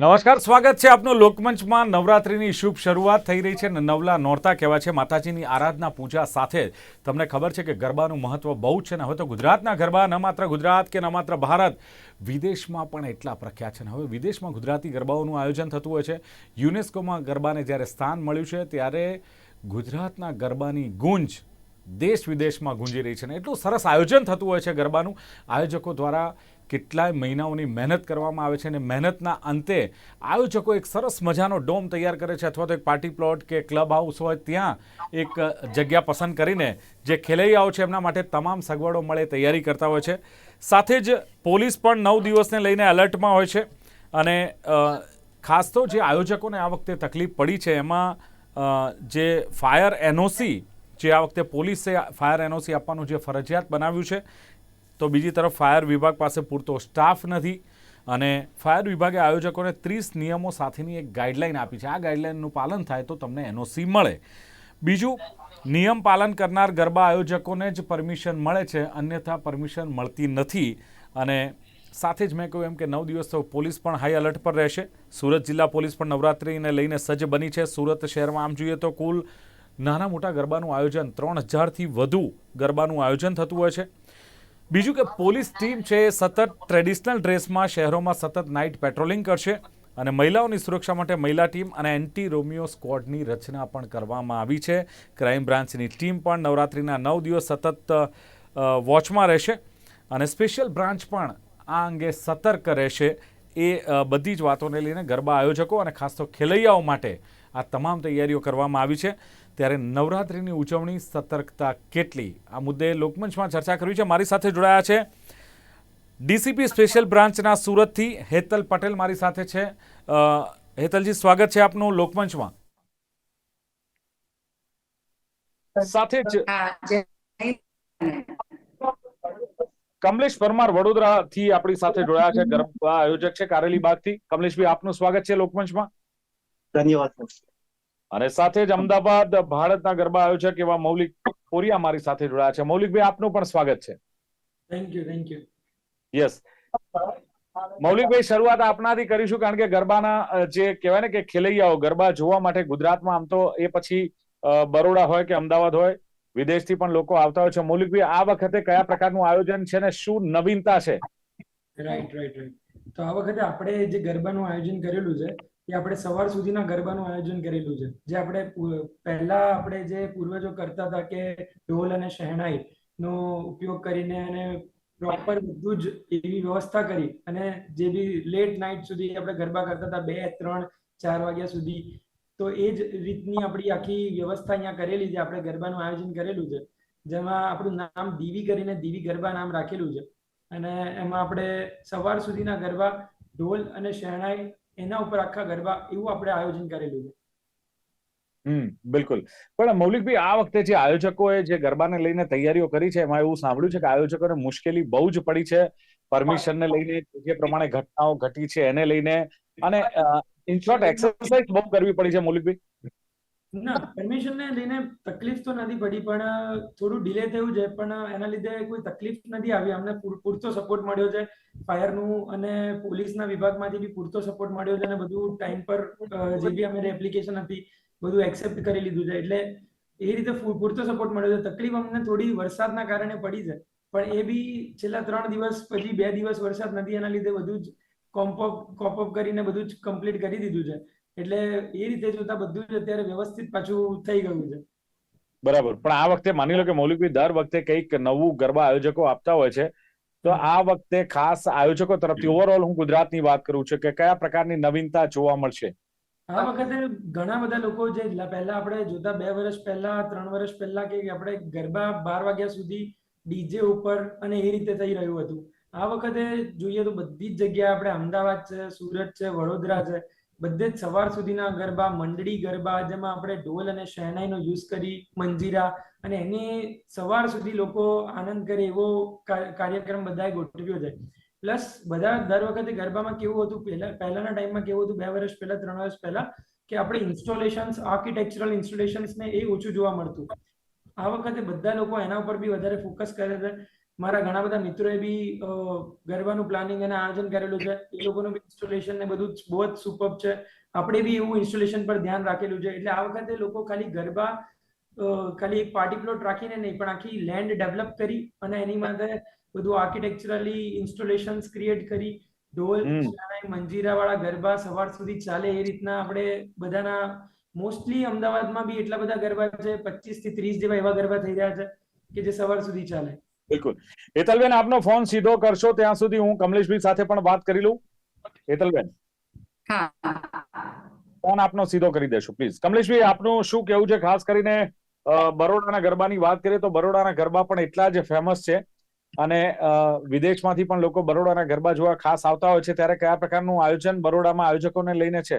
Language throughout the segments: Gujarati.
નમસ્કાર, સ્વાગત છે આપનું લોકમંચમાં. નવરાત્રિની શુભ શરૂઆત થઈ રહી છે અને નવલા નોરતા કહેવાય છે. માતાજીની આરાધના પૂજા સાથે તમને ખબર છે કે ગરબાનું મહત્વ બહુ છે ને હવે તો ગુજરાતના ગરબા, ન માત્ર ગુજરાત કે ન માત્ર ભારત, વિદેશમાં પણ એટલા પ્રખ્યાત છે ને. હવે વિદેશમાં ગુજરાતી ગરબાઓનું આયોજન થતું હોય છે. યુનેસ્કોમાં ગરબાને જ્યારે સ્થાન મળ્યું છે, ત્યારે ગુજરાતના ગરબાની ગુંજ દેશ વિદેશમાં ગુંજી રહી છે ને. એટલું સરસ આયોજન થતું હોય છે ગરબાનું. આયોજકો દ્વારા કેટલાય મહિનાઓની મહેનત કરવામાં આવે છે અને મહેનતના અંતે આયોજકો એક સરસ મજાનો ડોમ તૈયાર કરે છે અથવા તો એક પાર્ટી પ્લોટ કે ક્લબ હાઉસ હોય ત્યાં એક જગ્યા પસંદ કરીને જે ખેલૈયાઓ છે એમના માટે તમામ સગવડો મળે તૈયારી કરતા હોય છે. સાથે જ પોલીસ પણ નવ દિવસને લઈને એલર્ટમાં હોય છે અને ખાસ તો જે આયોજકોને આ વખતે તકલીફ પડી છે એમાં જે ફાયર એનઓસી, જે આ વખતે પોલીસે ફાયર એનઓસી આપવાનું જે ફરજિયાત બનાવ્યું છે તો બીજી તરફ ફાયર વિભાગ પાસે પૂરતો સ્ટાફ નથી અને ફાયર વિભાગે આયોજકોને ત્રીસ નિયમો સાથેની એક ગાઈડલાઈન આપી છે. આ ગાઈડલાઈનનું પાલન થાય તો તમને એનઓસી મળે. બીજું, નિયમ પાલન કરનાર ગરબા આયોજકોને જ પરમિશન મળે છે, અન્યથા પરમિશન મળતી નથી. અને સાથે જ મેં કહ્યું એમ કે નવ દિવસ તો પોલીસ પણ હાઈ એલર્ટ પર રહેશે. સુરત જિલ્લા પોલીસ પણ નવરાત્રિને લઈને સજ્જ બની છે. સુરત શહેરમાં આમ જોઈએ તો કુલ નાના મોટા ગરબાનું આયોજન ત્રણ હજારથી વધુ ગરબાનું આયોજન થતું હોય છે. બીજું કે પોલીસ ટીમ છે સતત ટ્રેડિશનલ ડ્રેસમાં શહેરોમાં સતત નાઇટ પેટ્રોલિંગ કરશે અને મહિલાઓની સુરક્ષા માટે મહિલા ટીમ અને એન્ટી રોમિયો સ્કોડની રચના પણ કરવામાં આવી છે. ક્રાઇમ બ્રાન્ચની ટીમ પણ નવરાત્રિના નવ દિવસ સતત વોચમાં રહેશે અને સ્પેશિયલ બ્રાન્ચ પણ આ અંગે સતર્ક રહેશે એ બધી જ વાતોને લઈને ગરબા આયોજકો અને ખાસ તો ખેલૈયાઓ માટે આ તમામ તૈયારીઓ કરવામાં આવી છે. ત્યારે નવરાત્રિની ઉજવણી સતર્કતા કેટલી? આ મુદ્દે લોકમંચમાં ચર્ચા કરવી છે. મારી સાથે જોડાયા છે ડીસીપી સ્પેશિયલ બ્રાન્ચના સુરતથી હેતલ પટેલ મારી સાથે છે. હેતલજી, સ્વાગત છે આપનું લોકમંચમાં. સાથે જ કમલેશ પરમાર વડોદરાથી આપણી સાથે જોડાયા છે. ગરબા આયોજક છે કારેલી બાગથી કમલેશભાઈ, આપનું સ્વાગત છે લોકમંચમાં. ધન્યવાદ. અને સાથે જ અમદાવાદ ભારતના ગરબા આયોજક એવા મૌલિક કોરિયા મારી સાથે જોડાયા છે. મૌલિકભાઈ આપનું પણ સ્વાગત છે. Thank you thank you yes મૌલિકભાઈ શરૂઆત આપનાથી કરીશું કારણ કે ગરબાના જે કહેવાય ને કે ખેલૈયાઓ ગરબા જોવા માટે ગુજરાતમાં આમ તો એ પછી બરોડા હોય કે અમદાવાદ હોય વિદેશથી પણ લોકો આવતા હોય છે. મૌલિકભાઈ આ વખતે કયા પ્રકારનું આયોજન છે ને શું નવીનતા છે? રાઈટ રાઈટ રાઈટ તો આ વખતે આપણે જે ગરબાનું આયોજન કરેલું છે એ આપણે સવાર સુધીના ગરબાનું આયોજન કરેલું છે. જે આપણે પહેલા આપણે જે પૂર્વજો કરતા હતા કે ઢોલ અને શહેણાઈ નો ઉપયોગ કરીને અને પ્રોપર બધું જ એવી વ્યવસ્થા કરી અને જે બી લેટ નાઇટ સુધી આપણે ગરબા કરતા હતા, બે, ત્રણ, ચાર વાગ્યા સુધી, તો એ જ રીતની આપણી આખી વ્યવસ્થા અહીંયા કરેલી છે. આપણે ગરબાનું આયોજન કરેલું છે. જેમાં આપણું નામ દીવી કરીને દીવી ગરબા નામ રાખેલું છે. અને એમાં આપણે સવાર સુધીના ગરબા, ઢોલ અને શહેણાઈ એના ઉપર આખા ગરબા એવું આપણે આયોજન કરેલું છે. હમ બિલકુલ. પણ મૌલિકભાઈ આ વખતે જે આયોજકોએ જે ગરબાને લઈને તૈયારીઓ કરી છે એમાં એવું સાંભળ્યું છે કે આયોજકોને મુશ્કેલી બહુ જ પડી છે પરમિશનને લઈને જે પ્રમાણે ઘટનાઓ ઘટી છે એને લઈને. અને ઇન શોર્ટ એક્સરસાઇઝ બહુ કરવી પડી છે મૌલિકભાઈ. ના પરમિશન ને લઈને તકલીફ તો નથી પડી, પણ થોડું ડિલે થયું છે, પણ એના લીધે કોઈ તકલીફ નથી આવી. અમને પૂરતો સપોર્ટ મળ્યો છે. ફાયરનું અને પોલીસના વિભાગમાંથી બી પૂરતો સપોર્ટ મળ્યો છે અને બધું ટાઈમ પર જે બી અમારી એપ્લિકેશન હતી, બધું એક્સેપ્ટ કરી લીધું છે. એટલે એ રીતે પૂરતો સપોર્ટ મળ્યો છે. તકલીફ અમને થોડી વરસાદના કારણે પડી છે. પણ એ બી છેલ્લા ત્રણ દિવસ પછી બે દિવસ વરસાદ નથી, એના લીધે બધું જ કોમ્પઅપ કોપઅપ કરીને બધું જ કમ્પ્લીટ કરી દીધું છે. એટલે એ રીતે જોતા બધું જ અત્યારે વ્યવસ્થિત પાછું થઈ ગયું છે. બરાબર. પણ આ વખતે માની લો કે મૌલિકભાઈ દર વખતે કંઈક નવું ગરબા આયોજકો આપતા હોય છે તો આ વખતે ખાસ આયોજકો તરફથી ઓવરઓલ હું ગુજરાતની વાત કરું છું કે કયા પ્રકારની નવીનતા જોવા મળશે? આ વખતે ઘણા બધા લોકો જે પહેલા આપણે જોતા બે વર્ષ પહેલા ત્રણ વર્ષ પહેલા કે આપણે ગરબા બાર વાગ્યા સુધી ડીજે ઉપર અને એ રીતે થઈ રહ્યું હતું. આ વખતે જોઈએ તો બધી જ જગ્યાએ આપણે અમદાવાદ છે સુરત છે વડોદરા છે બધે જ સવાર સુધીના ગરબા, મંડળી ગરબા, જેમાં આપણે ઢોલ અને શહેનાઈનો યુઝ કરી, મંજીરા અને એની સવાર સુધી લોકો આનંદ કરે એવો કાર્યક્રમ બધાએ ગોઠવ્યો છે. પ્લસ બધા દર વખતે ગરબામાં કેવું હતું પહેલા પહેલાના ટાઈમમાં કેવું હતું, બે વર્ષ પહેલા, ત્રણ વર્ષ પહેલા, કે આપણે ઇન્સ્ટોલેશન્સ આર્કિટેક્ચરલ ઇન્સ્ટોલેશન્સ ને એ ઓછું જોવા મળતું. આ વખતે બધા લોકો એના ઉપર બી વધારે ફોકસ કરે છે. મારા ઘણા બધા મિત્રોએ બી ગરબાનું પ્લાનિંગ અને આયોજન કરેલું છે. એ લોકોનું બી ઇન્સ્ટોલેશન ને બધું બહુ જ સુપર છે. આપણે બી એવું ઇન્સ્ટોલેશન પર ધ્યાન રાખેલું છે. એટલે આ વખતે લોકો ખાલી ગરબા ખાલી એક પાર્ટી પ્લોટ રાખીને નહીં પણ આખી લેન્ડ ડેવલપ કરી અને એની માટે બધું આર્કિટેક્ચરલી ઇન્સ્ટોલેશન્સ ક્રિએટ કરી. ઢોલ. મંજીરા વાળા ગરબા સવાર સુધી ચાલે એ રીતના આપણે બધાના મોસ્ટલી અમદાવાદમાં બી એટલા બધા ગરબા છે પચીસથી ત્રીસ જેવા એવા ગરબા થઈ રહ્યા છે કે જે સવાર સુધી ચાલે. બિલકુલ. હેતલબેન આપનો ફોન સીધો કરશો ત્યાં સુધી હું કમલેશભાઈ સાથે પણ વાત કરી લઉં. હેતલબેન. ફોન આપનો સીધો કરી દેશો પ્લીઝ. કમલેશભાઈ આપનું શું કેવું છે? ખાસ કરીને બરોડાના ગરબાની વાત કરીએ તો બરોડાના ગરબા પણ એટલા જ ફેમસ છે. અને વિદેશમાંથી પણ લોકો બરોડાના ગરબા જોવા ખાસ આવતા હોય છે. ત્યારે કયા પ્રકારનું આયોજન બરોડામાં આયોજકોને લઈને છે?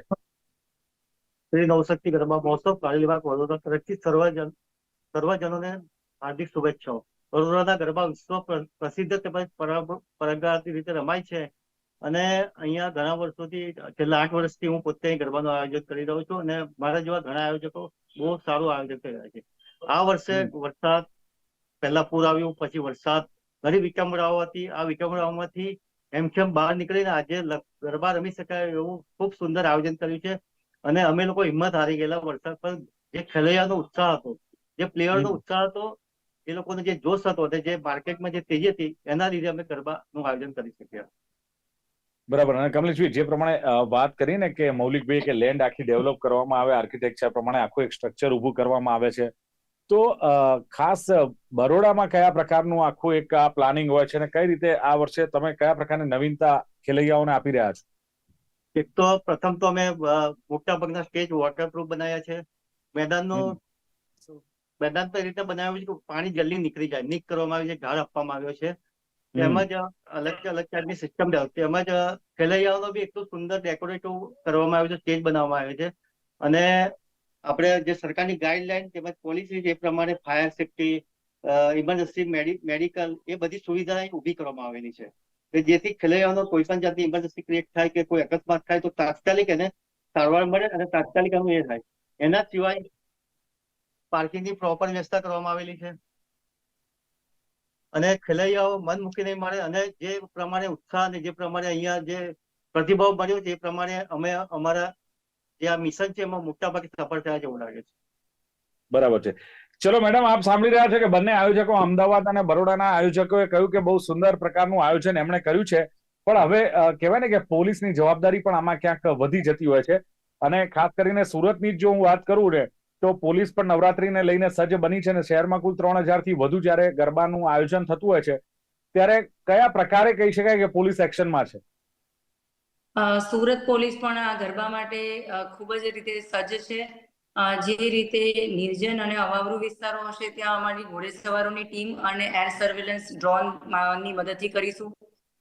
શ્રી નવશક્તિ ગરબા મહોત્સવ કાર્ય વિભાગ વડોદરા તરફથી સર્વજન સર્વજનોને હાર્દિક શુભેચ્છાઓ. વડોદરાના ગરબા વિશ્વ પ્રસિદ્ધ તેમજ પરંપરાગત રીતે રમાય છે. અને અહીંયા ઘણા વર્ષોથી છેલ્લા આઠ વર્ષથી હું પોતે ગરબાનું આયોજન કરી રહ્યો છું અને મારા જેવા ઘણા આયોજકો બહુ સારું આયોજન કરી રહ્યા છે. આ વર્ષે વરસાદ પહેલા પૂર આવ્યું પછી વરસાદ. ઘણી વિકમરાઓ હતી. આ વિકમરાઓમાંથી હેમખેમ બહાર નીકળીને આજે ગરબા રમી શકાય એવું ખૂબ સુંદર આયોજન કર્યું છે. અને અમે લોકો હિંમત હારી ગયેલા વરસાદ પર જે ખેલૈયાનો ઉત્સાહ હતો જે પ્લેયરનો. ઉત્સાહ હતો એ લોકોનો જે જોશ હતો જે માર્કેટમાં જે તેજી હતી એના લીધે અમે ગરબાનું આયોજન કરી શક્યા. બરાબર. અને કમલેશભાઈ જે પ્રમાણે વાત કરી ને કે મૌલિકભાઈ કે લેન્ડ આખી ડેવલપ કરવામાં આવે આર્કિટેક્ચર પ્રમાણે આખું એક સ્ટ્રક્ચર ઊભું કરવામાં આવે છે તો ખાસ બરોડામાં કયા પ્રકારનું આખું એક આ પ્લાનિંગ હોય છે અને કઈ રીતે આ વર્ષે તમે કયા પ્રકારની નવીનતા ખેલૈયાઓને આપી રહ્યા છો? એક તો પ્રથમ તો અમે મોટા ભાગના સ્ટેજ વોટરપ્રૂફ બનાવ્યા છે. મેદાનનું મેદાન તો એ રીતે બનાવ્યું છે કે પાણી જલ્દી નીકળી જાય. નીક કરવામાં આવ્યું છે ઢાળ આપવામાં આવ્યો છે. તેમજ અલગ અલગ જાતની સિસ્ટમ તેમજ ખેલૈયાઓનો બી એટલું સુંદર ડેકોરેટિવ કરવામાં આવ્યું છે સ્ટેજ બનાવવામાં આવ્યો છે. અને આપણે જે સરકારની ગાઈડલાઈન તેમજ પોલિસી જે પ્રમાણે ફાયર સેફટી ઇમરજન્સી મેડિકલ એ બધી સુવિધા અહીં ઊભી કરવામાં આવેલી છે. કે જેથી ખેલૈયાઓનો કોઈ પણ જાતની ઇમરજન્સી ક્રિએટ થાય કે કોઈ અકસ્માત થાય તો તાત્કાલિક એને સારવાર મળે અને તાત્કાલિક એનું એ થાય. એના સિવાય પાર્કિંગની પ્રોપર વ્યવસ્થા કરવામાં આવેલી છે. અને ખેલૈયાઓ મન મૂકીને મળે અને જે પ્રમાણે ઉત્સાહ અને જે પ્રમાણે અહીંયા જે પ્રતિભાવ છે, એ પ્રમાણે અમે અમારા જે આ મિશન છે, એમાં મોટા ભાગે સફળ થયા જેવું લાગે છે. બરાબર છે. ચલો મેડમ, આપ સાંભળી રહ્યા છો કે બંને આયોજકો અમદાવાદ અને બરોડાના આયોજકોએ કહ્યું કે બહુ સુંદર પ્રકારનું આયોજન એમણે કર્યું છે. પણ હવે કહેવાય ને કે પોલીસની જવાબદારી પણ આમાં ક્યાંક વધી જતી હોય છે. અને ખાસ કરીને સુરતની જ જો હું વાત કરું ને તો પોલીસ પણ નવરાત્રીને લઈને સજ્જ બની છે અને શહેરમાં કુલ ત્રણ હજારથી વધુ જ્યારે ગરબાનું આયોજન થતું હોય છે, ત્યારે કયા પ્રકારે કહી શકાય કે પોલીસ એક્શનમાં છે? સુરત પોલીસ પણ આ ગરબા માટે ખૂબ જ રીતે સજ્જ છે. જે રીતે નિર્જન અને અવાવરુ વિસ્તારો હશે, ત્યાં અમારી ઘોડેસવારોની ટીમ અને એર સર્વેલન્સ ડ્રોનની મદદથી કરીશું.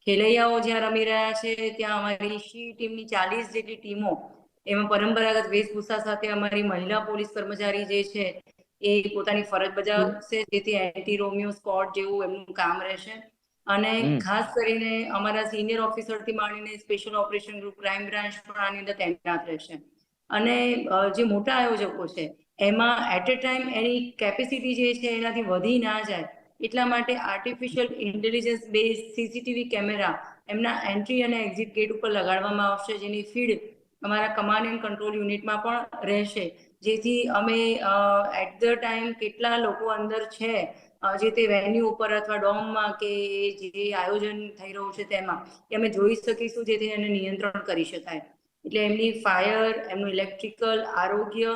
ખેલૈયાઓ જ્યાં રમી રહ્યા છે, ત્યાં અમારી શી ટીમની ચાલીસ જેટલી ટીમો એમાં પરંપરાગત વેશભૂષા સાથે અમારી મહિલા પોલીસ કર્મચારી જે છે એ પોતાની ફરજ બજાવશે. જેથી એન્ટી રોમિયો સ્કોડ જેવું એમનું કામ રહેશે. અને ખાસ કરીને અમારા સિનિયર ઓફિસરથી માંડીને special operation group crime branch પણ આની અંદર તૈનાત રહેશે. અને જે મોટા આયોજકો છે એમાં એટ એ ટાઈમ એની કેપેસિટી જે છે એનાથી વધી ના જાય. એટલા માટે artificial intelligence base CCTV camera એમના એન્ટ્રી અને એક્ઝિટ ગેટ ઉપર લગાડવામાં આવશે. જેની ફીડ અમારા કમાન્ડ એન્ડ કંટ્રોલ યુનિટમાં પણ રહેશે. જેથી અમે એટ ધ ટાઈમ કેટલા લોકો અંદર છે જે તે વેન્યુ ઉપર અથવા ડોમમાં કે જે આયોજન થઈ રહ્યું છે તેમાં, એ અમે જોઈ શકીશું જેથી એને નિયંત્રણ કરી શકાય. એટલે એમની ફાયર એમનું ઇલેક્ટ્રિકલ આરોગ્ય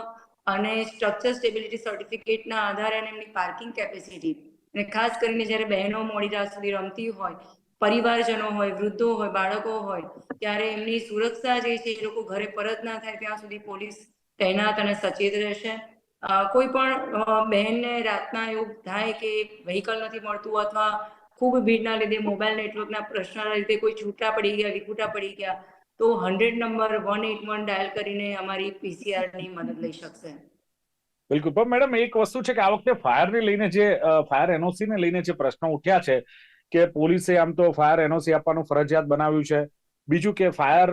અને સ્ટ્રક્ચર સ્ટેબિલિટી સર્ટિફિકેટના આધારે અને એમની પાર્કિંગ કેપેસિટી અને ખાસ કરીને જ્યારે બહેનો મોડી રાત સુધી રમતી હોય પરિવારજનો હોય, વૃદ્ધો હોય, બાળકો હોય, ત્યારે એમની સુરક્ષા જે છે એ લોકો ઘરે પરત ના થાય, ત્યાં સુધી પોલીસ તૈનાત અને સચેત રહેશે. કોઈ પણ બહેનને રાતના એવું થાય કે વ્હીકલ નથી મળતું અથવા ખૂબ ભીડના લીધે મોબાઈલ નેટવર્કના પ્રશ્નના લીધે કોઈ છૂટા પડી ગયા, વિખૂટા પડી ગયા, તો hundred number one eight one dial કરીને અમારી પીસીઆરની મદદ લઈ શકશે. બિલકુલ. પણ મેડમ, એક વસ્તુ છે કે આ વખતે ફાયરને લઈને જે ફાયર એનઓસી ને લઈને જે પ્રશ્નો ઉઠ્યા છે કે પોલીસે આમ તો ફાયર એનઓસી આપવાનું ફરજિયાત બનાવ્યું છે. બીજું કે ફાયર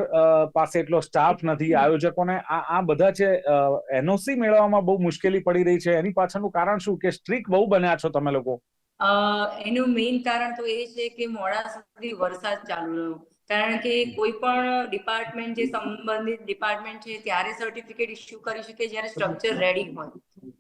પાસે એટલો સ્ટાફ નથી, આયોજકોને આ આ બધા છે એનઓસી મેળવવામાં બહુ મુશ્કેલી પડી રહી છે. એની પાછળનું કારણ શું? કે સ્ટ્રીક બહુ બન્યા છો તમે લોકો? એનું મેઇન કારણ તો એ છે કે મોડા સુધી વરસાદ ચાલુ રહ્યો. કારણ કે કોઈ પણ ડિપાર્ટમેન્ટ જે સંબંધિત ડિપાર્ટમેન્ટ છે ત્યારે સર્ટિફિકેટ ઇસ્યુ કરી શકે જ્યારે સ્ટ્રક્ચર રેડી હોય.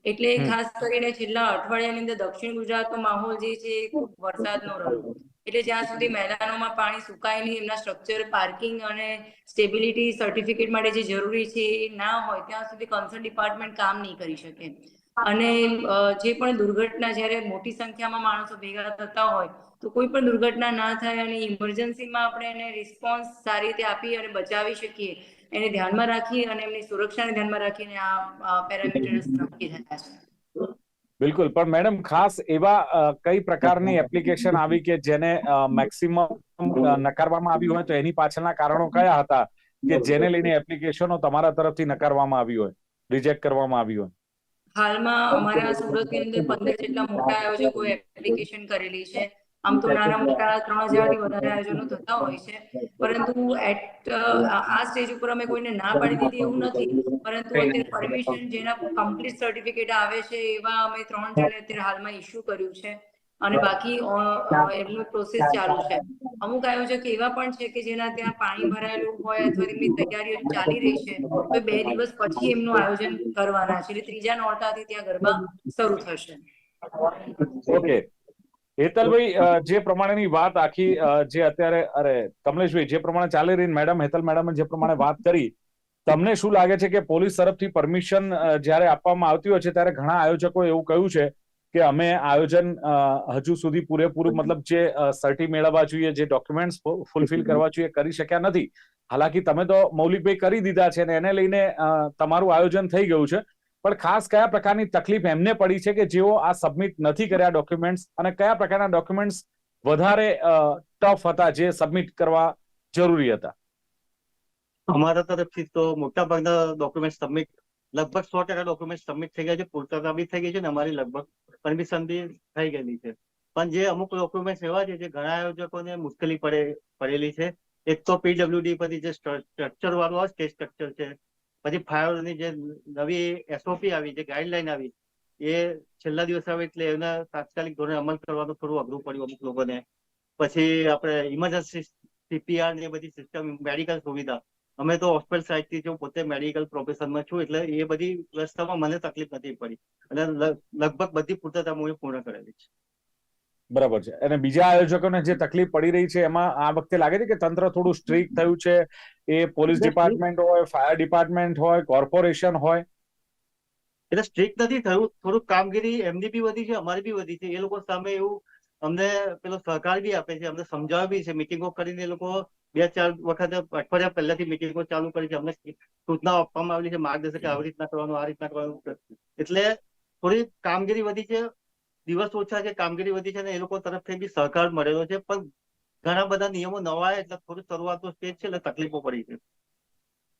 એટલે ખાસ કરીને છેલ્લા અઠવાડિયાની અંદર દક્ષિણ ગુજરાતનો માહોલ જે છે ખૂબ વરસાદનો રહ્યો. એટલે જ્યાં સુધી મેદાનોમાં પાણી સુકાય નહીં એમના સ્ટ્રક્ચર પાર્કિંગ અને સ્ટેબિલિટી સર્ટિફિકેટ માટે જે જરૂરી છે એ ના હોય ત્યાં સુધી કન્સર્ન ડિપાર્ટમેન્ટ કામ નહીં કરી શકે. અને જે પણ દુર્ઘટના જ્યારે મોટી સંખ્યામાં માણસો ભેગા થતા હોય તો કોઈ પણ દુર્ઘટના ના થાય અને ઇમરજન્સીમાં આપણે એને રિસ્પોન્સ સારી રીતે આપી અને બચાવી શકીએ એને ધ્યાનમાં રાખી અને એમની સુરક્ષાને ધ્યાનમાં રાખીને આ પેરામીટર્સ નક્કી થયા છે બિલકુલ પણ મેડમ ખાસ એવા કઈ પ્રકારની એપ્લિકેશન આવી કે જેને મેક્સિમમ નકારવામાં આવી હોય તો એની પાછળના કારણો કયા હતા કે જેને લઈને એપ્લિકેશનો તમારા તરફથી નકારવામાં આવી હોય રિજેક્ટ કરવામાં આવી હોય? હાલમાં અમારા સુરતની અંદર પંદર જેટલા મોટા આયોજકો એપ્લિકેશન કરેલી છે. આમ તો નાના મોટા ત્રણ હજારથી વધારે આયોજનો થતા હોય છે. પરંતુ એટ આ સ્ટેજ ઉપર અમે કોઈને ના પાડી દીધી એવું નથી. પરંતુ અત્યારે પરમિશન જેના કમ્પ્લીટ સર્ટિફિકેટ આવે છે એવા અમે ત્રણ જણે અત્યારે હાલમાં ઇસ્યુ કર્યું છે. અને બાકી એમનું પ્રોસેસ ચાલુ છે. અમુક આયોજક એવા પણ છે કે જેના ત્યાં પાણી ભરાયેલું હોય અથવા તેમની તૈયારીઓ ચાલી રહી છે તો બે દિવસ પછી એમનું આયોજન કરવાના છે. એટલે ત્રીજા નોરતાથી ત્યાં ગરબા શરૂ થશે. ઓકે હેતલભાઈ જે પ્રમાણેની વાત આખી જે અત્યારે, અરે, કમલેશભાઈ, જે પ્રમાણે ચાલી રહી મેડમ, હેતલ મેડમે જે પ્રમાણે વાત કરી, તમને શું લાગે છે કે પોલીસ તરફથી પરમિશન જ્યારે આપવામાં આવતી હોય છે, ત્યારે ઘણા આયોજકો એવું કહ્યું છે કે અમે આયોજન હજુ સુધી પૂરેપૂરું, મતલબ જે સર્ટી મેળવવા જોઈએ, જે ડોક્યુમેન્ટ્સ ફૂલફિલ કરવા જોઈએ, કરી શક્યા નથી. હાલાકી તમે તો મૌલિકભાઈ કરી દીધા છે ને એને લઈને તમારું આયોજન થઈ ગયું છે. પણ ખાસ કયા પ્રકારની તકલીફ એમને પડી છે કે જેઓ આ સબમિટ નથી કર્યા ડોક્યુમેન્ટ્સ અને કયા પ્રકારના ડોક્યુમેન્ટ્સ વધારે ટફ હતા જે સબમિટ કરવા જરૂરી હતા? અમારા તરફથી તો મોટા ભાગના ડોક્યુમેન્ટ સબમિટ લગભગ સો ટકા ડોક્યુમેન્ટ સબમિટ થઈ ગયા છે, પૂર્તતા બી થઈ ગઈ છે ને અમારી લગભગ પરમિશન બી થઈ ગયેલી છે. પણ જે અમુક ડોક્યુમેન્ટ એવા છે જે ઘણા આયોજકોને મુશ્કેલી પડે, પડેલી છે. એક તો પીડબ્લ્યુડી પરથી જે સ્ટ્રક્ચર વાળું આવે સ્ટેજ સ્ટ્રક્ચર છે પછી ફાયરની જે નવી એસઓપી આવી, જે ગાઈડલાઈન આવી, એ છેલ્લા દિવસ આવે એટલે એના તાત્કાલિક ધોરણે અમલ કરવાનું થોડું અઘરું પડ્યું અમુક લોકોને. પછી આપણે ઇમરજન્સી સીપીઆર ને બધી સિસ્ટમ મેડિકલ સુવિધા. અમે તો હોસ્પિટલ સાઇડથી છું પોતે મેડિકલ પ્રોફેશનમાં છું એટલે એ બધી વ્યવસ્થામાં મને તકલીફ નથી પડી. અને લગભગ બધી પૂર્તતા હું પૂર્ણ કરેલી છે. બરાબર છે. અને બીજા આયોજકોને જે તકલીફ પડી રહી છે એમાં આ વખતે લાગે છે કે તંત્ર થોડું સ્ટ્રીક થયું છે. એ પોલીસ ડિપાર્ટમેન્ટ હોય ફાયર ડિપાર્ટમેન્ટ હોય કોર્પોરેશન હોય. એટલે સ્ટ્રિક્ટ નથી થયું. થોડુંક કામગીરી એમની બી વધી છે અમારી બી વધી છે. એ લોકો સામે એવું અમને પેલો સહકાર બી આપે છે અમને સમજાવે બી છે. મિટિંગો કરીને એ લોકો બે ચાર વખત અઠવાડિયા પહેલાથી મિટિંગો ચાલુ કરી છે. અમને સૂચનાઓ આપવામાં આવેલી છે માર્ગદર્શક આવી રીતના કરવાનું આ રીતના કરવાનું. એટલે થોડી કામગીરી વધી છે. દિવસ ઓછા છે કામગીરી વધી છે અને એ લોકો તરફથી બી સહકાર મળેલો છે પણ ઘણા બધા નિયમો નવા એટલે થોડું શરૂઆતનો સ્ટેજ છે એટલે તકલીફો પડી છે.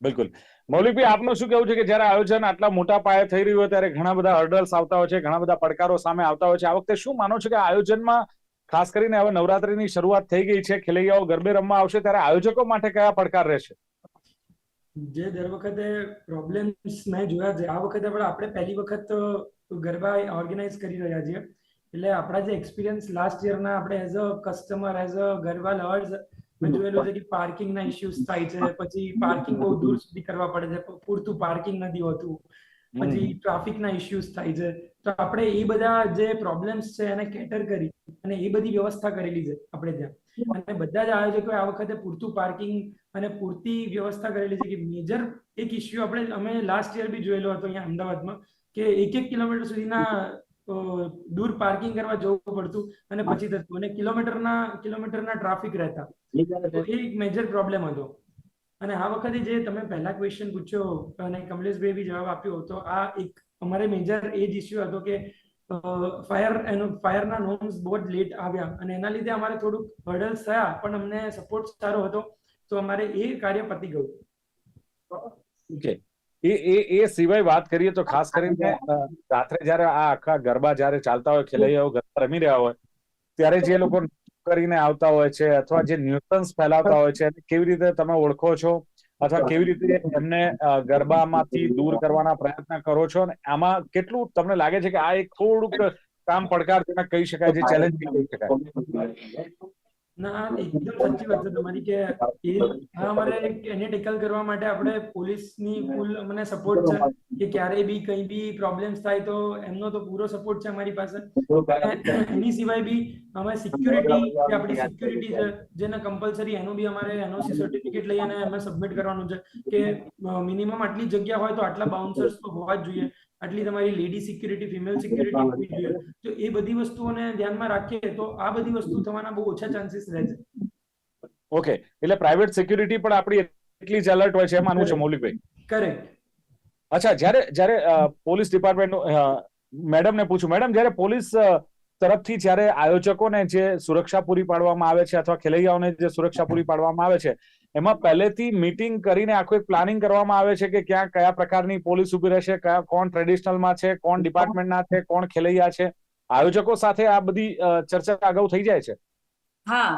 બિલકુલ. મૌલિકભાઈ આપનું શું કેવું છે કે જ્યારે આયોજન આટલા મોટા પાયે થઈ રહ્યું હોય ત્યારે ઘણા બધા હર્ડલ્સ આવતા હોય છે ઘણા બધા પડકારો સામે આવતા હોય છે. આ વખતે શું માનો છો કે આયોજનમાં ખાસ કરીને હવે નવરાત્રીની શરૂઆત થઈ ગઈ છે ખેલૈયાઓ ગરબે રમવા આવશે ત્યારે આયોજકો માટે કયા પડકાર રહેશે? જે દર વખતે પ્રોબ્લેમ્સ મેં જોયા છે. આ વખતે પણ આપણે પહેલી વખત અ, ગરબા ઓર્ગેનાઇઝ કરી રહ્યા છીએ. એટલે આપણા જે એક્સપિરિયન્સ લાસ્ટ યરના આપણે as a customer as a garba lovers મેં જોયેલું છે કે પાર્કિંગના ઇશ્યુઝ થાય છે. પછી પાર્કિંગ બહુ દૂર સુધી કરવા પડે છે. પૂરતું પાર્કિંગ નથી હોતું. પછી ટ્રાફિકના ઇશ્યુઝ થાય છે. તો આપણે એ બધા જે પ્રોબ્લેમ્સ છે એને કેટર કરી અને એ બધી વ્યવસ્થા કરેલી છે આપણે ત્યાં. અને બધા જ આયોજકોએ આ વખતે પૂરતું પાર્કિંગ અને પૂરતી વ્યવસ્થા કરેલી છે કે મેજર એક ઇસ્યુ આપણે અમે લાસ્ટ યર બી જોયેલો હતો અહીંયા અમદાવાદમાં. કે એક એક કિલોમીટર સુધીના દૂર પાર્કિંગ કરવા જવું પડતું અને પછી થતું. અને કિલોમીટરના કિલોમીટરના ટ્રાફિક રહેતા. તો એ એક મેજર પ્રોબ્લેમ હતો. અને આ વખતે જે તમે પહેલા ક્વેશ્ચન પૂછ્યો અને કમલેશભાઈ બી જવાબ આપ્યો તો આ એક અમારે મેજર એ જ ઇસ્યુ હતો કે ફાયર એનો ફાયરના નોમ્સ બહુ જ લેટ આવ્યા. અને એના લીધે અમારે થોડુંક હર્ડલ્સ થયા પણ અમને સપોર્ટ સારો હતો. તો અમારે એ કાર્ય પતી ગયું. ઓકે. એ એ એ સિવાય વાત કરીએ તો ખાસ કરીને રાત્રે જ્યારે આ આખા ગરબા જ્યારે ચાલતા હોય ખેલૈયાઓ ગરબા રમી રહ્યા હોય ત્યારે જે લોકો કરીને આવતા હોય છે અથવા જે ન્યુસન્સ ફેલાવતા હોય છે કેવી રીતે તમે ઓળખો છો અથવા કેવી રીતે એમને ગરબામાંથી દૂર કરવાના પ્રયત્ન કરો છો અને આમાં કેટલું તમને લાગે છે કે આ એક થોડુંક કામ પડકારજનક કહી શકાય જે ચેલેન્જિંગ કહી શકાય? ના એકદમ સાચી વાત છે તમારી કે એ અમારે એને ટેકલ કરવા માટે આપણે પોલીસની ફૂલ મને સપોર્ટ છે કે ક્યારેય બી કંઈ બી પ્રોબ્લેમ્સ થાય તો એમનો તો પૂરો સપોર્ટ છે અમારી પાસે. એની સિવાય બી અમે સિક્યુરિટી જે આપણી સિક્યુરિટી છે, જેને કમ્પલસરી એનું બી અમારે એનઓસી સર્ટિફિકેટ લઈ અને અમે સબમિટ કરવાનું છે કે મિનિમમ આટલી જગ્યા હોય તો આટલા બાઉન્સર્સ તો હોવા જ જોઈએ. આટલી તમારી લેડી સિક્યુરિટી ફિમેલ સિક્યુરિટી હોવી જોઈએ. તો એ બધી વસ્તુઓને ધ્યાનમાં રાખીએ તો આ બધી વસ્તુ થવાના બહુ ઓછા ચાન્સીસ રહે છે. ઓકે એટલે પ્રાઇવેટ સિક્યુરિટી પણ આપણી એટલી જ એલર્ટ હોય છે એમ માનવું છે મૌલિકભાઈ? કરેક્ટ અચ્છા જ્યારે જ્યારે પોલીસ ડિપાર્ટમેન્ટ મેડમ ને પૂછું. મેડમ જ્યારે પોલીસ તરફથી જ્યારે આયોજકોને જે સુરક્ષા પૂરી પાડવામાં આવે છે અથવા ખેલૈયાઓને જે સુરક્ષા પૂરી પાડવામાં આવે છે એમાં પહેલેથી મીટિંગ કરીને આખું એક પ્લાનિંગ કરવામાં આવે છે કે ક્યાં કયા પ્રકારની પોલીસ ઊભી રહેશે, કયા, કોણ ટ્રેડિશનલમાં છે, કોણ ડિપાર્ટમેન્ટના છે, કોણ ખેલૈયા છે. આયોજકો સાથે આ બધી ચર્ચા અગાઉ થઈ જાય છે. હા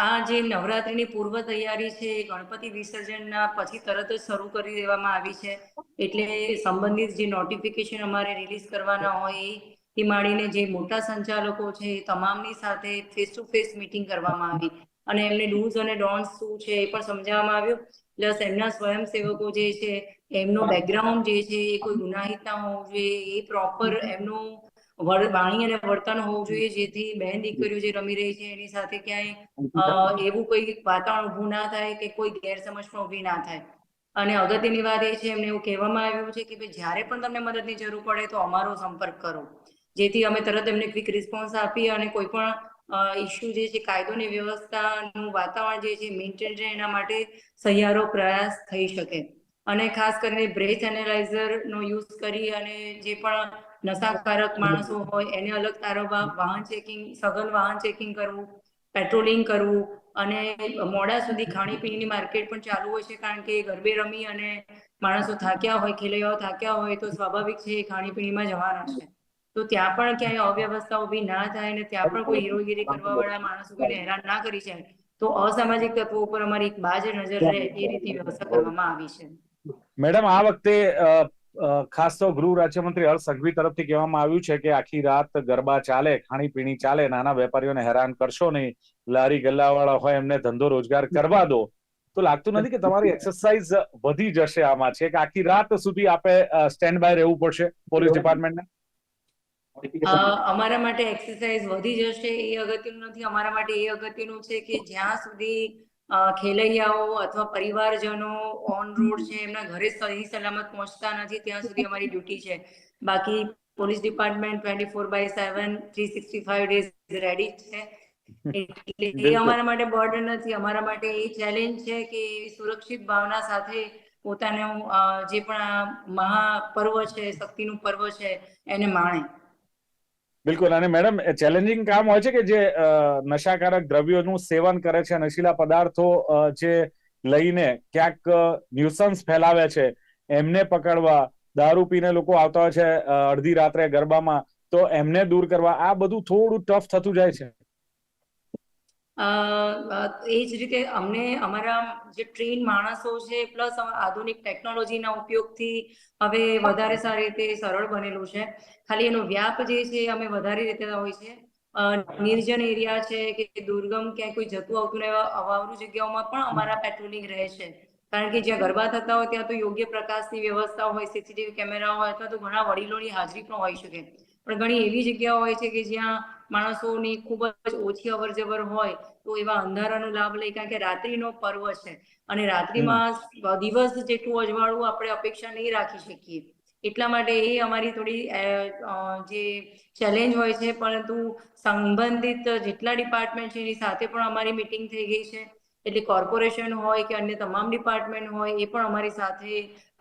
આ જે નવરાત્રીની પૂર્વ તૈયારી છે, ગણપતિ વિસર્જનના પછી તરત જ શરૂ કરી દેવામાં આવી છે. એટલે સંબંધિત જે નોટિફિકેશન અમારે રિલીઝ કરવાના હોય, એ માંડીને જે મોટા સંચાલકો છે તમામની સાથે ફેસ ટુ ફેસ મીટિંગ કરવામાં આવી. અને એમને ડૂઝ અને ડોન્ટ્સ શું છે એ પણ સમજાવવામાં આવ્યું. પ્લસ એમના સ્વયંસેવકો જે છે, એમનો બેકગ્રાઉન્ડ જે છે, એ કોઈ ગુનાહિત ના હોવું જોઈએ, એ પ્રોપર એમનું વાણી અને વર્તન હોવું જોઈએ, જેથી બહેન દીકરીઓ જે રમી રહી છે, એની સાથે ક્યાંય એવું કોઈ વાતાવરણ ઊભું ના થાય કે કોઈ ગેરસમજ પણ ઊભી ના થાય. અને અગત્યની વાત એ છે, એમને એવું કહેવામાં આવ્યું છે કે ભાઈ, જ્યારે પણ તમને મદદની જરૂર પડે તો અમારો સંપર્ક કરો. જેથી અમે તરત એમને ક્વિક રિસ્પોન્સ આપી અને કોઈ પણ ઇસ્યુ જે છે કાયદો અને વ્યવસ્થાનું વાતાવરણ જે છે મેન્ટેન રહે એના માટે સહિયારો પ્રયાસ થઈ શકે. અને ખાસ કરીને બ્રેથ એનેલાઇઝર નો યુઝ કરી અને જે પણ નશાકારક માણસો હોય એને અલગ તારવવા, વાહન ચેકિંગ સઘન વાહન ચેકિંગ કરવું પેટ્રોલિંગ કરવું અને મોડા સુધી ખાણીપીણીની માર્કેટ પણ ચાલુ હોય છે કારણ કે ગરબે રમી અને માણસો થાક્યા હોય, ખેલૈયાઓ થાક્યા હોય તો સ્વાભાવિક છે એ ખાણીપીણીમાં જવાના છે. તો ત્યાં પણ ક્યાંય અવ્યવસ્થા ઊભી ના થાય અને ત્યાં પણ કોઈ હીરોગીરી કરવા વાળા માણસો કોઈને હેરાન ના કરી છે તો અસામાજિક તત્વો ઉપર અમારી એક બાજ નજર રહે એ રીતે વ્યવસ્થા કરવામાં આવી છે. મેડમ આ વખતે ખાસ તો ગૃહ રાજ્યમંત્રી હર્ષ સંઘવી તરફથી કહેવામાં આવ્યું છે કે આખી રાત ગરબા ચાલે ખાણીપીણી ચાલે નાના વેપારીઓને હેરાન કરશો નહીં લારી ગલ્લાવાળા હોય એમને ધંધો રોજગાર કરવા દો તો લાગતું નથી કે તમારી એક્સરસાઇઝ વધી જશે આમાં છે કે આખી રાત સુધી આપે સ્ટેન્ડ બાય રહેવું પડશે પોલીસ ડિપાર્ટમેન્ટને અમારા માટે એક્સરસાઇઝ વધી જશે એ અગત્યનું નથી. અમારા માટે એ અગત્યનું છે કે જ્યાં સુધી ખેલૈયાઓ અથવા પરિવારજનો ઓન રોડ છે એમના ઘરે સહી સલામત પહોંચતા નથી ત્યાં સુધી અમારી ડ્યુટી છે. બાકી police department twenty four by seven three sixty five days ready છે. એટલે એ અમારા માટે બોર્ડર નથી. અમારા માટે એ ચેલેન્જ છે કે સુરક્ષિત ભાવના સાથે પોતાનું જે પણ મહાપર્વ છે શક્તિનું પર્વ છે એને માણે. બિલકુલ. અને મેડમ ચેલેન્જિંગ કામ હોય છે કે જે નશાકારક દ્રવ્યોનું સેવન કરે છે, નશીલા પદાર્થો જે લઈને ક્યાંક ન્યુસન્સ ફેલાવે છે, એમને પકડવા, દારૂ પીને લોકો આવતા હોય છે અડધી રાત્રે ગરબામાં, તો એમને દૂર કરવા, આ બધું થોડું ટફ થતું જાય છે. એ જ રીતે અમને અમારા જે ટ્રેન માણસો છે પ્લસ આધુનિક ટેકનોલોજીના ઉપયોગથી હવે વધારે સારી રીતે સરળ બનેલું છે. ખાલી એનો વ્યાપ જે છે, અમે વધારે રીતે હોય છે. નિર્જન એરિયા છે કે દુર્ગમ ક્યાંય કોઈ જતું આવતું ને અવાવરું જગ્યાઓમાં પણ અમારા પેટ્રોલિંગ રહે છે. કારણ કે જ્યાં ગરબા થતા હોય ત્યાં તો યોગ્ય પ્રકાશની વ્યવસ્થા હોય સીસીટીવી કેમેરા હોય અથવા તો ઘણા વડીલોની હાજરી પણ હોઈ શકે. પણ ઘણી એવી જગ્યાઓ હોય છે કે જ્યાં માણસોની ખૂબ જ ઓછી અવર જવર હોય તો એવા અંધારાનો લાભ લઈ કારણ કે રાત્રિનો પર્વ છે. અને રાત્રિમાં દિવસ જેટલું અજવાળું આપણે અપેક્ષા નહીં રાખી શકીએ. એટલા માટે એ અમારી થોડી જે ચેલેન્જ હોય છે પરંતુ સંબંધિત જેટલા ડિપાર્ટમેન્ટ છે એની સાથે પણ અમારી મિટિંગ થઈ ગઈ છે. એટલે કોર્પોરેશન હોય કે અન્ય તમામ ડિપાર્ટમેન્ટ હોય એ પણ અમારી સાથે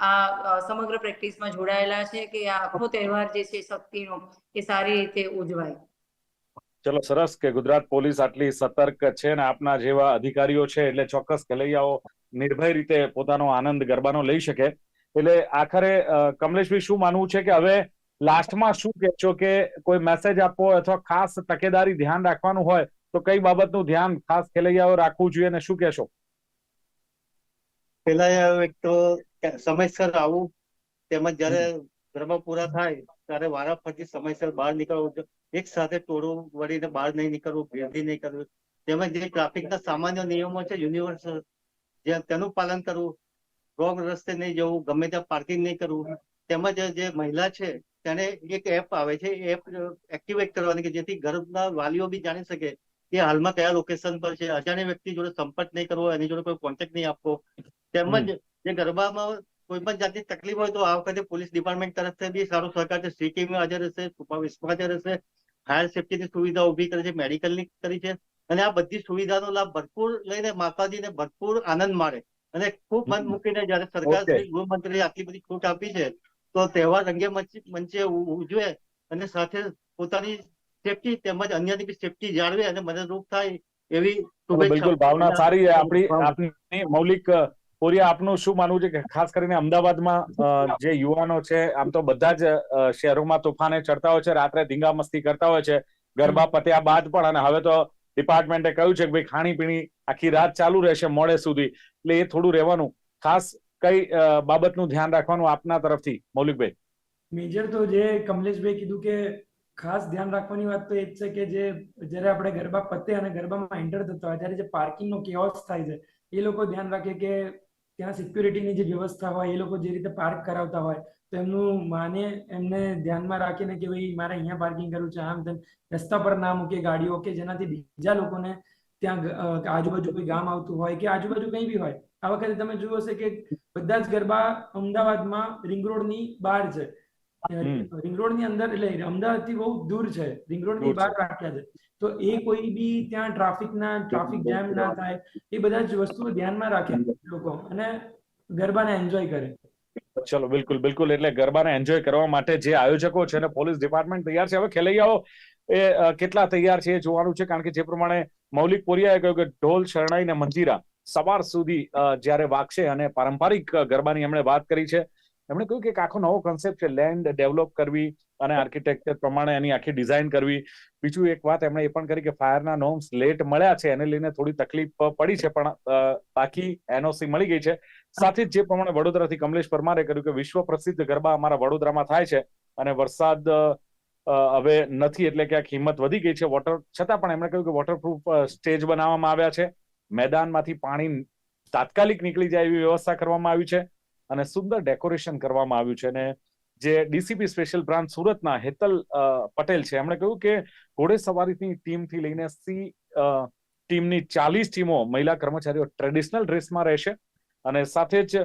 આ સમગ્ર પ્રેક્ટિસમાં જોડાયેલા છે કે આ આખો તહેવાર જે છે શક્તિનો એ સારી રીતે ઉજવાય. ચલો, સરસ કે ગુજરાત પોલીસ આટલી સતર્ક છે ને આપના જેવા અધિકારીઓ છે એટલે ચોક્કસ ખેલૈયાઓ નિર્ભય રીતે પોતાનો આનંદ, ગરબાનો લઈ શકે. એટલે આખરે કમલેશભાઈ, શું માનવું છે કે હવે લાસ્ટમાં શું કહેશો કે કોઈ મેસેજ આપવો અથવા ખાસ તકેદારી ધ્યાન રાખવાનું હોય તો કઈ બાબતનું ધ્યાન ખાસ ખેલૈયાઓ રાખવું જોઈએ અને શું કહેશો? પેલા એક તો સમયસર આવું, તેમજ જયારે ગરબા પૂરા થાય, ત્યારે વારાફરતી સમયસર બહાર નીકળવું એક સાથે ટોળું વળીને બહાર નહીં નીકળવું ભેદી નહીં કરવું તેમજ જે ટ્રાફિકના સામાન્ય નિયમો છે યુનિવર્સલ જે તેનું પાલન કરવું રોંગ રસ્તે નહીં જવું ગમે ત્યાં પાર્કિંગ નહીં કરવું તેમજ જે મહિલા છે તેને એક એપ આવે છે એપ એક્ટિવેટ કરવાની કે જેથી ઘરના વાલીઓ બી જાણી શકે કે હાલમાં કયા લોકેશન પર છે. અજાણ્યા વ્યક્તિ જોડે સંપર્ક નહીં કરવો એની જોડે કોઈ કોન્ટેક્ટ નહીં આપવો. તેમજ જે ગરબામાં કોઈ પણ જાતની તકલીફ હોય તો આ વખતે પોલીસ ડિપાર્ટમેન્ટ તરફથી બી સારો સહકાર છે. સી ટીમ હાજર હશે સુપર હાજર હશે. ફાયર સેફટીની સુવિધા ઊભી કરી છે મેડિકલની કરી છે. અને આ બધી સુવિધાનો લાભ ભરપૂર લઈને માતાજીને ભરપૂર આનંદ મારે અને ખૂબ મન મૂકીને જયારે સરકાર શ્રી ગૃહમંત્રીએ આટલી બધી છૂટ આપી છે તો તહેવાર રંગે મંચે ઉજવે અને સાથે પોતાની સેફટી તેમજ અન્યની બી સેફટી જાળવે અને મદદરૂપ થાય એવી બિલકુલ ભાવના સારી છે. આપણી આપની મૌલિક અ, પોરિયા આપનું શું માનવું છે કે ખાસ કરીને અમદાવાદમાં જે યુવાનો છે આમ તો બધા જ શહેરોમાં તોફાને ચડતા હોય છે રાત્રે ધીંગા મસ્તી કરતા હોય છે ગરબા પત્યા બાદ પણ અને હવે તો ડિપાર્ટમેન્ટે કહ્યું છે કે ભાઈ ખાણીપીણી આખી રાત ચાલુ રહેશે મોડે સુધી. એટલે એ થોડું રહેવાનું. ખાસ કઈ બાબતનું ધ્યાન રાખવાનું આપના તરફથી મૌલિકભાઈ? મેજર તો જે કમલેશભાઈ કીધું કે ખાસ ધ્યાન રાખવાની વાત તો એ જ છે કે જે જ્યારે આપણે ગરબા પતે અને ગરબામાં એન્ટર થતા હોય ત્યારે જે પાર્કિંગનો કેઓસ થાય છે એ લોકો ધ્યાન રાખે કે ત્યાં સિક્યુરિટીની જે વ્યવસ્થા હોય, એ લોકો જે રીતે પાર્ક કરાવતા હોય, તો એમનું માને, એમને ધ્યાનમાં રાખીને કે ભાઈ, મારે અહીંયા પાર્કિંગ કરવું છે આમ તેમ રસ્તા પર ના મૂકે ગાડીઓ કે જેનાથી બીજા લોકોને ત્યાં આજુબાજુ કોઈ ગામ આવતું હોય કે આજુબાજુ કંઈ બી હોય આ વખતે તમે જુઓ હશે કે બધા જ ગરબા અમદાવાદમાં રિંગ રોડની બહાર છે. રિંગ રોડની અંદર એટલે અમદાવાદથી બહુ દૂર છે રિંગ રોડની બહાર રાખ્યા છે. તો એ કોઈ બી ત્યાં ટ્રાફિક ના ટ્રાફિક જામ ના થાય એ બધા જ વસ્તુઓ ધ્યાનમાં રાખે લોકો અને ગરબાને એન્જોય કરે. ચલો બિલકુલ બિલકુલ. એટલે ગરબાને એન્જોય કરવા માટે જે આયોજકો છે અને પોલીસ ડિપાર્ટમેન્ટ તૈયાર છે. હવે ખેલૈયાઓ એ કેટલા તૈયાર છે એ જોવાનું છે કારણ કે જે પ્રમાણે મૌલિક પોરિયાએ કહ્યું કે ઢોલ શરણાઈ ને મંજીરા સવાર સુધી જ્યારે વાગશે અને પારંપરિક ગરબાની એમણે વાત કરી છે. એમણે કહ્યું કે એક આખો નવો કોન્સેપ્ટ છે લેન્ડ ડેવલપ કરવી અને આર્કિટેક્ચર પ્રમાણે એની આખી ડિઝાઇન કરવી. બીજું એક વાત એમણે એ પણ કરી કે ફાયરના નોમ્સ લેટ મળ્યા છે, એને લઈને થોડી તકલીફ પડી છે, પણ બાકી એનઓસી મળી ગઈ છે. સાથે જ જે પ્રમાણે વડોદરાથી કમલેશ પરમારે કર્યું કે વિશ્વ પ્રસિદ્ધ ગરબા અમારા વડોદરામાં થાય છે અને વરસાદ હવે નથી એટલે ક્યાંક હિંમત વધી ગઈ છે. વોટર છતાં પણ એમણે કહ્યું કે વોટરપ્રૂફ સ્ટેજ બનાવવામાં આવ્યા છે. મેદાનમાંથી પાણી તાત્કાલિક નીકળી જાય એવી વ્યવસ્થા કરવામાં આવી છે. અને સુંદર ડેકોરેશન કરવામાં આવ્યું છે. અને જે ડીસીપી સ્પેશિયલ બ્રાન્ચ સુરતના હેતલ પટેલ છે, એમણે કહ્યું કે ઘોડેસવારીની ટીમથી લઈને સી ટીમની ચાલીસ ટીમો મહિલા કર્મચારીઓ ટ્રેડિશનલ ડ્રેસમાં રહેશે અને સાથે જ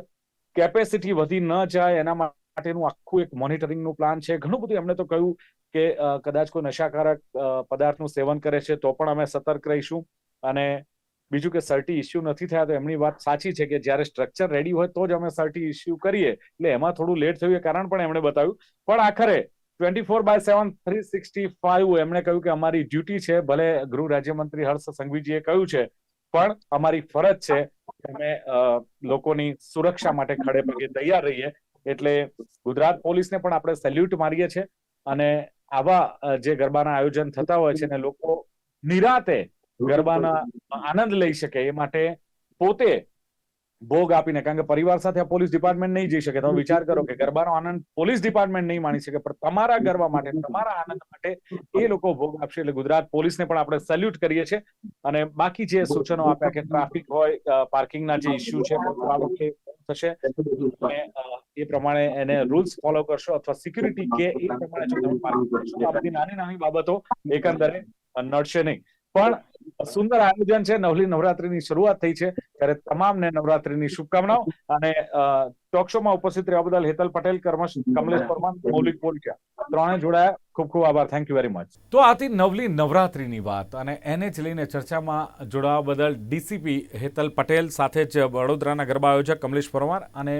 કેપેસિટી વધી ન જાય એના માટેનું આખું એક મોનિટરિંગનું પ્લાન છે. ઘણું બધું એમણે તો કહ્યું કે કદાચ કોઈ નશાકારક પદાર્થનું સેવન કરે છે તો પણ અમે સતર્ક રહીશું અને બીજું કે સર્ટી ઇસ્યુ નથી થયા તો એમની વાત સાચી છે કે જ્યારે સ્ટ્રક્ચર રેડી હોય તો જ અમે સર્ટી ઇસ્યુ કરીએ. એટલે એમાં થોડું લેટ થયું એ કારણ પણ એમણે બતાવ્યું. પણ આખરે twenty four by seven three sixty five એમણે કહ્યું કે અમારી ડ્યુટી છે, ભલે ગૃહ રાજ્યમંત્રી હર્ષ સંઘવીજીએ કહ્યું છે, પણ અમારી ફરજ છે કે અમે લોકોની સુરક્ષા માટે ખડે પગે તૈયાર રહીએ. એટલે ગુજરાત પોલીસને પણ આપણે સેલ્યુટ મારીએ છીએ અને આવા જે ગરબાના આયોજન થતા હોય છે ને લોકો નિરાતે ગરબાના આનંદ લઈ શકે એ માટે પોતે ભોગ આપીને કારણ કે પરિવાર સાથે આ પોલીસ ડિપાર્ટમેન્ટ નહીં જઈ શકે. તમે વિચાર કરો કે ગરબાનો આનંદ પોલીસ ડિપાર્ટમેન્ટ નહીં માણી શકે પણ તમારા ગરબા માટે તમારા આનંદ માટે એ લોકો ભોગ આપશે. એટલે ગુજરાત પોલીસને પણ આપણે સેલ્યુટ કરીએ છીએ. અને બાકી જે સૂચનો આપ્યા કે ટ્રાફિક હોય પાર્કિંગના જે ઇસ્યુ છે થશે. એ પ્રમાણે એને રૂલ્સ ફોલો કરશો અથવા સિક્યુરિટી કે એ પ્રમાણે જો તમે પાર્કિંગ કરશો આ બધી નાની નાની બાબતો એકંદરે નડશે નહીં. પણ સુંદર આયોજન છે. નવલી નવરાત્રીની શરૂઆત થઈ છે. ત્યારે તમામને નવરાત્રીની શુભકામનાઓ અને ટોક શોમાં ઉપસ્થિત રહેવા બદલ હેતલ પટેલ, કર્મશ, કમલેશ પરમાર, મૌલિક પોલિયા ત્રણે જોડાયા. ખૂબ ખૂબ આભાર. થેન્ક યુ વેરી મચ તો આથી નવલી નવરાત્રીની વાત અને એને જ લઈને ચર્ચામાં જોડાવા બદલ ડીસીપી હેતલ પટેલ સાથે જ વડોદરાના ગરબા આયોજક કમલેશ પરમાર અને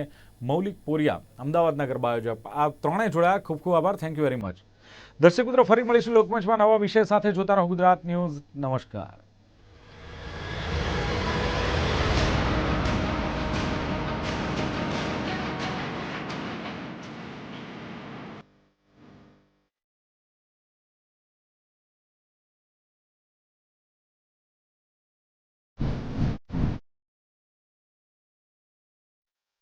મૌલિક પોરિયા અમદાવાદના ગરબા આયોજક આ ત્રણે જોડાયા. ખૂબ ખૂબ આભાર. થેન્ક યુ વેરી મચ દર્શક ફરી મળીશું લોકમંચમાં નવા વિષય સાથે. જોતા રહો ગુજરાત ન્યૂઝ. નમસ્કાર.